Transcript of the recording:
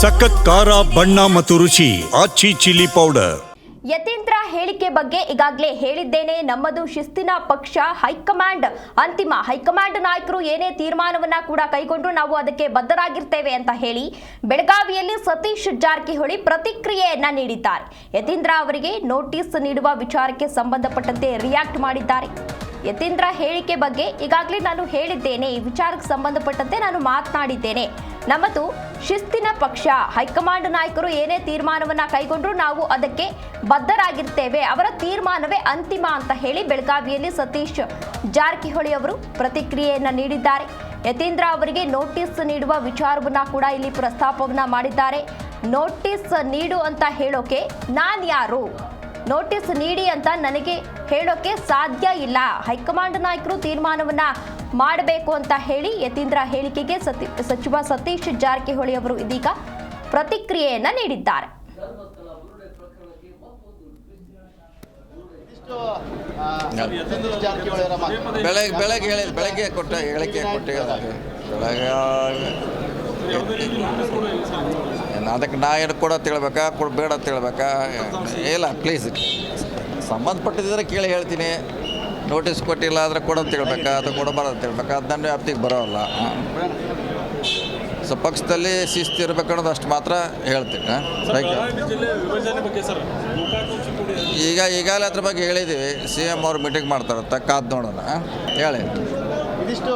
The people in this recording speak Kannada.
ಸಖತ್ ಖಾರ, ಬಣ್ಣ ಮತ್ತು ರುಚಿ, ಆಚಿ ಚಿಲ್ಲಿ ಪೌಡರ್. ಯತೀಂದ್ರ ಹೇಳಿಕೆ ಬಗ್ಗೆ ಈಗಾಗಲೇ ಹೇಳಿದ್ದೇನೆ. ನಮ್ಮದು ಶಿಸ್ತಿನ ಪಕ್ಷ, ಹೈಕಮಾಂಡ್. ಅಂತಿಮ ಹೈಕಮಾಂಡ್ ನಾಯಕರು ಏನೇ ತೀರ್ಮಾನವನ್ನ ಕೂಡ ಕೈಗೊಂಡು ನಾವು ಅದಕ್ಕೆ ಬದ್ಧರಾಗಿರ್ತೇವೆ ಅಂತ ಹೇಳಿ ಬೆಳಗಾವಿಯಲ್ಲಿ ಸತೀಶ್ ಜಾರಕಿಹೊಳಿ ಪ್ರತಿಕ್ರಿಯೆಯನ್ನ ನೀಡಿದ್ದಾರೆ. ಯತೀಂದ್ರ ಅವರಿಗೆ ನೋಟಿಸ್ ನೀಡುವ ವಿಚಾರಕ್ಕೆ ಸಂಬಂಧಪಟ್ಟಂತೆ ರಿಯಾಕ್ಟ್ ಮಾಡಿದ್ದಾರೆ. ಯತೀಂದ್ರ ಹೇಳಿಕೆ ಬಗ್ಗೆ ಈಗಾಗಲೇ ನಾನು ಹೇಳಿದ್ದೇನೆ. ಈ ವಿಚಾರಕ್ಕೆ ಸಂಬಂಧಪಟ್ಟಂತೆ ನಾನು ಮಾತನಾಡಿದ್ದೇನೆ. ನಮ್ಮದು ಶಿಸ್ತಿನ ಪಕ್ಷ. ಹೈಕಮಾಂಡ್ ನಾಯಕರು ಏನೇ ತೀರ್ಮಾನವನ್ನ ಕೈಗೊಂಡ್ರು ನಾವು ಅದಕ್ಕೆ ಬದ್ಧರಾಗಿರ್ತೇವೆ. ಅವರ ತೀರ್ಮಾನವೇ ಅಂತಿಮ ಅಂತ ಹೇಳಿ ಬೆಳಗಾವಿಯಲ್ಲಿ ಸತೀಶ್ ಜಾರಕಿಹೊಳಿ ಅವರು ಪ್ರತಿಕ್ರಿಯೆಯನ್ನ ನೀಡಿದ್ದಾರೆ. ಯತೀಂದ್ರ ಅವರಿಗೆ ನೋಟಿಸ್ ನೀಡುವ ವಿಚಾರವನ್ನ ಕೂಡ ಇಲ್ಲಿ ಪ್ರಸ್ತಾಪವನ್ನ ಮಾಡಿದ್ದಾರೆ. ನೋಟಿಸ್ ನೀಡು ಅಂತ ಹೇಳೋಕೆ ನಾನು ಯಾರು? ನೋಟಿಸ್ ನೀಡಿ ಅಂತ ನನಗೆ ಹೇಳೋಕೆ ಸಾಧ್ಯ ಇಲ್ಲ. ಹೈಕಮಾಂಡ್ ನಾಯಕರು ತೀರ್ಮಾನವನ್ನ ಮಾಡಬೇಕು ಅಂತ ಹೇಳಿ ಯತೀಂದ್ರ ಹೇಳಿಕೆಗೆ ಸತಿ ಸಚಿವ ಸತೀಶ್ ಜಾರಕಿಹೊಳಿ ಅವರು ಇದೀಗ ಪ್ರತಿಕ್ರಿಯೆಯನ್ನ ನೀಡಿದ್ದಾರೆ. ಬೆಳಗ್ಗೆ ಬೆಳಗ್ಗೆ ಹೇಳಿ ಬೆಳಗ್ಗೆ ಕೊಟ್ಟ ಹೇಳಿಕೆ ಕೊಟ್ಟೆ ಬೆಳಗ್ಗೆ ಅದಕ್ಕೆ ನಾ ಏನು ಕೊಡ ತಿಳ್ಬೇಕಾ ಕೊಡ ಬೇಡ ತಿಳ್ಬೇಕಾ? ಇಲ್ಲ ಪ್ಲೀಸ್ ಸಂಬಂಧಪಟ್ಟಿದ್ರೆ ಕೇಳಿ ಹೇಳ್ತೀನಿ. ನೋಟಿಸ್ ಕೊಟ್ಟಿಲ್ಲ ಆದರೆ ಕೊಡೋದು ತಿಳ್ಬೇಕಾ ಅಥವಾ ಕೊಡಬಾರ್ದು ಅಂತ ತಿಳ್ಬೇಕಾ? ಅದು ನನ್ನ ವ್ಯಾಪ್ತಿಗೆ ಬರೋಲ್ಲ. ಸೊ ಪಕ್ಷದಲ್ಲಿ ಶಿಸ್ತು ಇರಬೇಕು ಅನ್ನೋದು ಅಷ್ಟು ಮಾತ್ರ ಹೇಳ್ತೀನಿ. ಹಾಂ? ಜಿಲ್ಲೆ ವಿಭಜನೆ ಬಗ್ಗೆ ಸರ್ ಗೋಕಾಕ್ ಚಿಕ್ಕೋಡಿ ಈಗ ಈಗಾಗಲೇ ಅದ್ರ ಬಗ್ಗೆ ಹೇಳಿದ್ದೀವಿ ಸಿ ಎಂ ಅವ್ರು ಮೀಟಿಂಗ್ ಮಾಡ್ತಾರಂತ ಕಾದು ನೋಡೋಣ. ಹೇಳಿ. ಇದಿಷ್ಟು